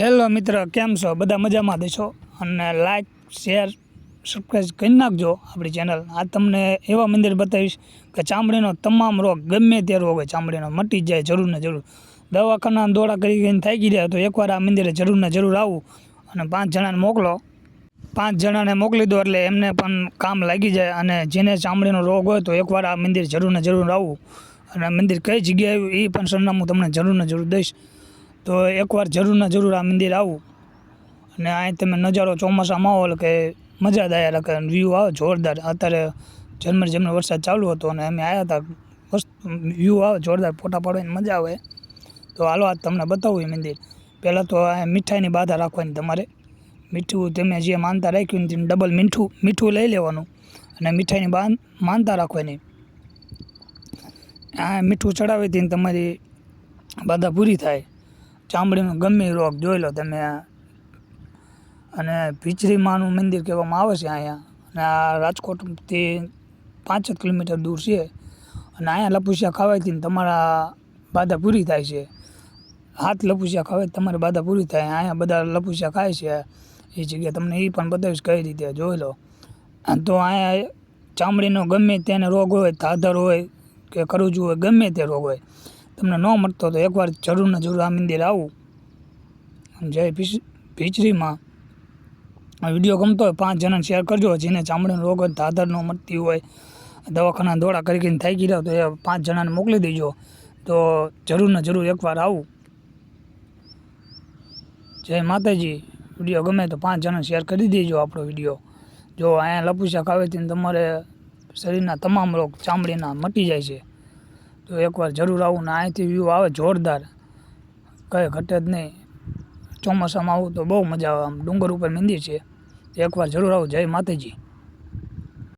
Hello મિત્ર, કેમ છો? બધા મજામાં દેશો અને લાઈક શેર સબસ્ક્રાઈબ કરી નાખજો આપણી ચેનલ આ તમને એવા મંદિર બતાવીશ કે ચામડીનો તમામ રોગ, ગમે તે રોગ હોય ચામડીનો, મટી જાય જરૂર ને જરૂર. દવાખાના દોડા કરી કરીને થાકી ગયા તો એકવાર આ મંદિરે જરૂર ને જરૂર આવું અને પાંચ જણાને મોકલો. પાંચ જણાને મોકલી દો એટલે એમને પણ કામ લાગી જાય અને જેને ચામડીનો રોગ હોય તો એકવાર આ મંદિર જરૂર ને જરૂર આવું. અને મંદિર કઈ જગ્યાએ આવ્યું એ પણ સરનામું તમને જરૂર ને જરૂર દઈશ. તો એકવાર જરૂર ને જરૂર આ મંદિર આવું. અને અહીં તમે નજારો ચોમાસામાં આવો એટલે કે મજા જ આવ્યા વ્યૂ આવે જોરદાર. અત્યારે ઝરમર ઝરમર વરસાદ ચાલુ હતો અને અમે આવ્યા હતા. વસ્તુ વ્યૂ આવે, જોરદાર ફોટા પાડવાની મજા આવે. તો હાલો આ તમને બતાવું એ મંદિર. પહેલાં તો આ મીઠાઈની બાધા રાખવાની તમારે. મીઠું તમે જે માનતા રાખ્યું ને ડબલ મીઠું મીઠું લઈ લેવાનું અને મીઠાઈની બાન માનતા રાખવાની. આ મીઠું ચડાવીથી તમારી બાધા પૂરી થાય. ચામડીનો ગમે રોગ જોઈ લો તમે. અને ભીચરી માનું મંદિર કહેવામાં આવે છે અહીંયા. અને આ રાજકોટથી પાંચ જ કિલોમીટર દૂર છે. અને અહીંયા લપુસિયા ખાવાથી તમારા બાધા પૂરી થાય છે. હાથ લપુસિયા ખાવે તમારી બાધા પૂરી થાય. અહીંયા બધા લપુસિયા ખાય છે. એ જગ્યાએ તમને એ પણ બતાવીશ કઈ રીતે જોઈ લો. તો અહીંયા ચામડીનો ગમે તેને રોગ હોય થાધર હોય કે ખરુજું હોય, ગમે તે રોગ હોય તમને ન મળતો તો એકવાર જરૂર ને જરૂર આ મંદિર આવું. જય ભીચ- ભીચરીમાં આ વીડિયો ગમતો હોય પાંચ જણાને શેર કરજો. જેને ચામડીનો રોગ હોય, ધાધર ન મળતી હોય, દવાખાના દોડા કરી કરીને થાકી જાવ તો એ પાંચ જણાને મોકલી દેજો. તો જરૂર ને જરૂર એકવાર આવું. જય માતાજી. વીડિયો ગમે તો પાંચ જણા શેર કરી દેજો આપણો વીડિયો. જો અહીંયા લપુસા ખાવેથી તમારે શરીરના તમામ રોગ ચામડીના મટી જાય છે. તો એકવાર જરૂર આવું ને અહીંથી વ્યૂ આવે જોરદાર. કંઈ ઘટે જ નહીં. ચોમાસામાં આવું તો બહુ મજા આવે. આમ ડુંગર ઉપર મંદિર છે. એકવાર જરૂર આવું. જય માતાજી.